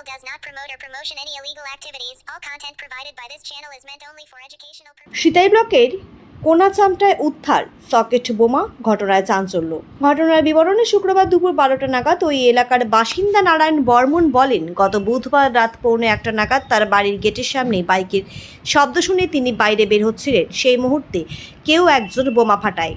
promote or promotion any illegal activities. All content provided by this channel is meant only for educational purposes. Sitai ব্লকের কোনাচামটায় উদ্ধার socket বোমা, ঘটনায় চাঞ্চল্য ঘটনার বিবরণে শুক্রবার দুপুর বারোটা নাগাদ ওই এলাকার বাসিন্দা নারায়ণ বর্মন বলেন, গত বুধবার রাত পৌনে একটা নাগাদ তার বাড়ির গেটের সামনে বাইকের শব্দ শুনে তিনি বাইরে বের হচ্ছিলেন সেই মুহূর্তে কেউ একজন বোমা ফাটায়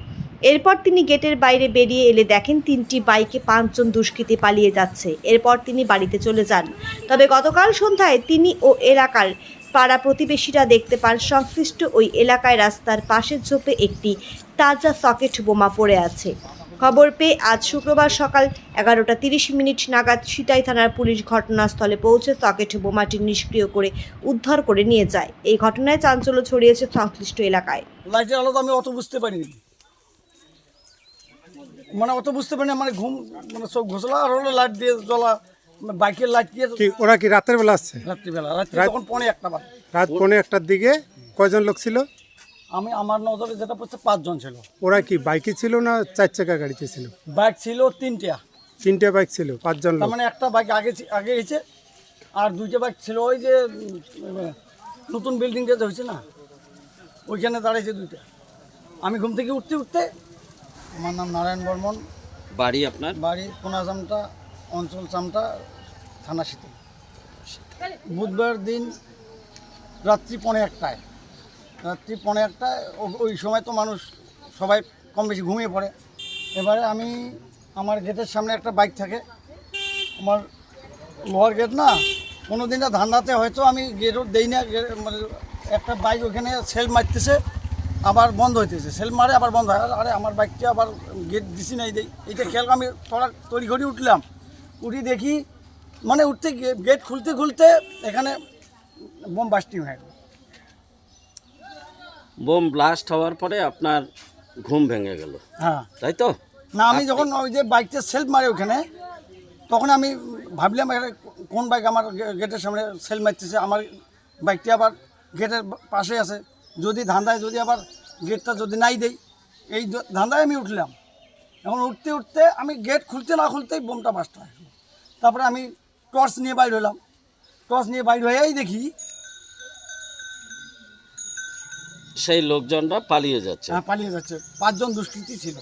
এরপর তিনি গেটের বাইরে বেরিয়ে এলে দেখেন তিনটি বাইকে পাঁচজন দুষ্কৃতী পালিয়ে যাচ্ছে। এরপর তিনি বাড়িতে চলে যান। তবে গতকাল সন্ধ্যায় তিনি ও এলাকার পাড়া প্রতিবেশীরা দেখতে পান, সংশ্লিষ্ট ওই এলাকায় রাস্তার পাশের ঝোপে একটি তাজা সকেট বোমা পড়ে আছে। খবর পেয়ে আজ শুক্রবার সকাল এগারোটা তিরিশ মিনিট নাগাদ সিতাই থানার পুলিশ ঘটনাস্থলে পৌঁছে সকেট বোমাটি নিষ্ক্রিয় করে উদ্ধার করে নিয়ে যায়। এই ঘটনায় চাঞ্চল্য ছড়িয়েছে সংশ্লিষ্ট এলাকায়। লাইটের আলো আমি অত বুঝতে পারিনি। মানে অত বুঝতে পারিনি মানে ঘুম মানে সব ঘোষলা আর হলো লাইট দিয়ে জ্বলা মানে বাইকের লাইট দিয়ে কি ওরা কি রাতের বেলা আসছে? রাত্রিবেলা রাত্রি রাত- তখন পনে একটা বাজে। রাত পৌনে একটার দিকে কয়জন লোক ছিল? আমি আমার নজরে যেটা পড়ছে পাঁচজন ছিল। ওরা কি বাইকে ছিল না চার চাকা গাড়িতে ছিল? বাইক ছিল তিনটা তিনটে বাইক ছিল পাঁচজন তার লোক। মানে একটা বাইক আগে ছি- আগে গেছে আর দুইটা বাইক ছিল ওই যে উম, নতুন বিল্ডিং যেটা হয়েছে না? ওইখানে দাঁড়িয়েছে দুইটা। আমি ঘুম থেকে উঠতে উঠতে আমার নাম নারায়ণ বর্মন। বাড়ি আপনার? বাড়ি কোনাজামটা অঞ্চল চামটা থানা শীতে বুধবার দিন রাত্রি পনে একটায়। রাত্রি পৌনে একটায় ওই সময় তো মানুষ সবাই কম বেশি ঘুমিয়ে পড়ে। এবারে আমি আমার গেটের সামনে একটা বাইক থাকে। আমার লোহার গেট না কোনো দিনটা ধান্দাতে হয়তো আমি গেটও দেই না মানে একটা বাইক ওখানে সেল মারতেছে। আবার বন্ধ হইতেছে। সেল মারে আবার বন্ধ হয়। আরে আমার বাইকটা আবার গেট দিছি নাই দেই এইটা খেয়াল আমি তোরা তড়ি ঘড়ি উঠলাম। উঠি দেখি মানে উঠতে গেট খুলতে খুলতে এখানে বোম বাস্টিং হয়ে। গেল বোম ব্লাস্ট হওয়ার পরে আপনার ঘুম ভেঙে গেল। হ্যাঁ। তাই তো? না আমি যখন ওই যে বাইকটা সেলফ মারে ওখানে তখন আমি ভাবলাম এখানে কোন বাইক আমার গেটের সামনে সেল মারতেছে? আমার বাইকটি আবার গেটের পাশে আছে। যদি ধান্দায় যদি আবার গেটটা যদি নাই দেই এই ধান্দায় আমি উঠলাম। এখন উঠতে উঠতে আমি গেট খুলতে না খুলতেই বোমটা বাসটা আসলো তারপরে আমি টর্চ নিয়ে বাইর হলাম। টর্চ নিয়ে বাইর হয়েই দেখি সেই লোকজনরা পালিয়ে যাচ্ছে। হ্যাঁ পালিয়ে যাচ্ছে। পাঁচজন দুষ্কৃতি ছিল।